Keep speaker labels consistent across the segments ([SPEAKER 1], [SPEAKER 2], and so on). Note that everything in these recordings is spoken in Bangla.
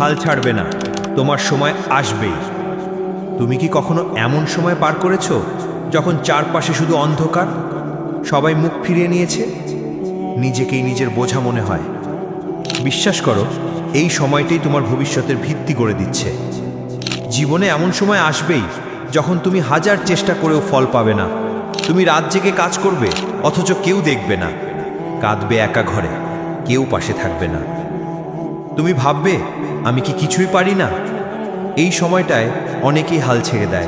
[SPEAKER 1] হাল ছাড়বে না। তোমার সময় আসবেই তুমি কি কখনো এমন সময় পার করেছ যখন চারপাশে শুধু অন্ধকার? সবাই মুখ ফিরিয়ে নিয়েছে? নিজেকেই নিজের বোঝা মনে হয়। বিশ্বাস করো, এই সময়টাই তোমার ভবিষ্যতের ভিত্তি গড়ে দিচ্ছে। জীবনে এমন সময় আসবেই যখন তুমি হাজার চেষ্টা করেও ফল পাবে না। তুমি রাত জেগে কাজ করবে, অথচ কেউ দেখবে না। কাঁদবে একা ঘরে, কেউ পাশে থাকবে না। তুমি ভাববে, আমি কি কিছুই পারি না? এই সময়টায় অনেকেই হাল ছেড়ে দেয়।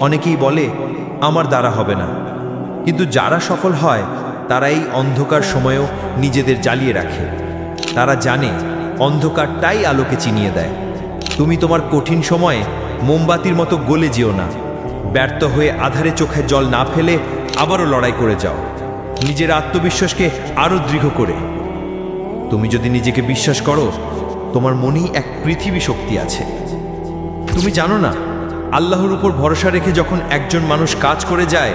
[SPEAKER 1] অনেকেই বলে, আমার দ্বারা হবে না। কিন্তু যারা সফল হয়, তারা এই অন্ধকার সময়েও নিজেদের জ্বালিয়ে রাখে। তারা জানে, অন্ধকারটাই আলোকে চিনিয়ে দেয়। তুমি তোমার কঠিন সময়ে মোমবাতির মতো গলে যেও না। ব্যর্থ হয়ে আধারে চোখে জল না ফেলে আবারও লড়াই করে যাও। নিজের আত্মবিশ্বাসকে আরও দৃঢ় করে। তুমি যদি নিজেকে বিশ্বাস করো তোমার মনেই এক পৃথিবী শক্তি আছে। তুমি জানো না, আল্লাহর উপর ভরসা রেখে যখন একজন মানুষ কাজ করে যায়,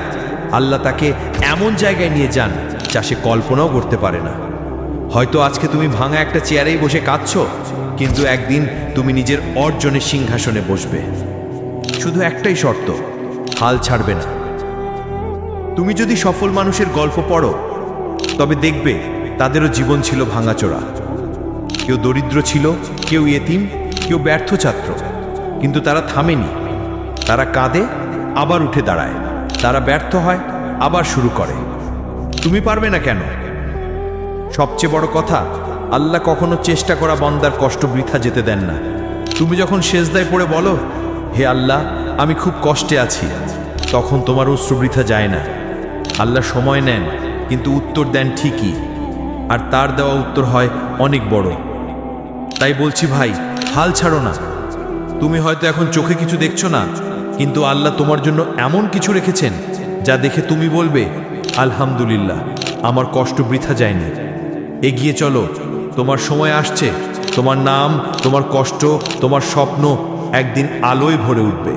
[SPEAKER 1] আল্লাহ তাকে এমন জায়গায় নিয়ে যান যা সে কল্পনাও করতে পারে না। হয়তো আজকে তুমি ভাঙা একটা চেয়ারেই বসে কাঁদছ, কিন্তু একদিন তুমি নিজের অর্জনের সিংহাসনে বসবে। শুধু একটাই শর্ত, হাল ছাড়বে না। তুমি যদি সফল মানুষের গল্প পড়ো, তবে দেখবে তাদেরও জীবন ছিল ভাঙাচোরা। কেউ দরিদ্র ছিল, কেউ এতিম, কেউ ব্যর্থ ছাত্র। কিন্তু তারা থামেনি। তারা কাঁদে, আবার উঠে দাঁড়ায়। তারা ব্যর্থ হয়, আবার শুরু করে। তুমি পারবে না কেন? সবচেয়ে বড় কথা, আল্লাহ কখনো চেষ্টা করা বন্দার কষ্ট বৃথা যেতে দেন না। তুমি যখন শেষদায় পড়ে বলো, হে আল্লাহ, আমি খুব কষ্টে আছি। তখন তোমার অশ্রু বৃথা যায় না। আল্লাহ সময় নেন, কিন্তু উত্তর দেন ঠিকই। আর তার দেওয়া উত্তর হয় অনেক বড়। তাই বলছি ভাই, হাল ছাড়ো না। তুমি হয়তো এখন চোখে কিছু দেখছ না, কিন্তু আল্লাহ তোমার জন্য এমন কিছু রেখেছেন, যা দেখে তুমি বলবে, আলহামদুলিল্লাহ, আমার কষ্ট বৃথা যায়নি। এগিয়ে চলো, তোমার সময় আসছে, তোমার নাম, তোমার কষ্ট, তোমার স্বপ্ন একদিন আলোয় ভরে উঠবে।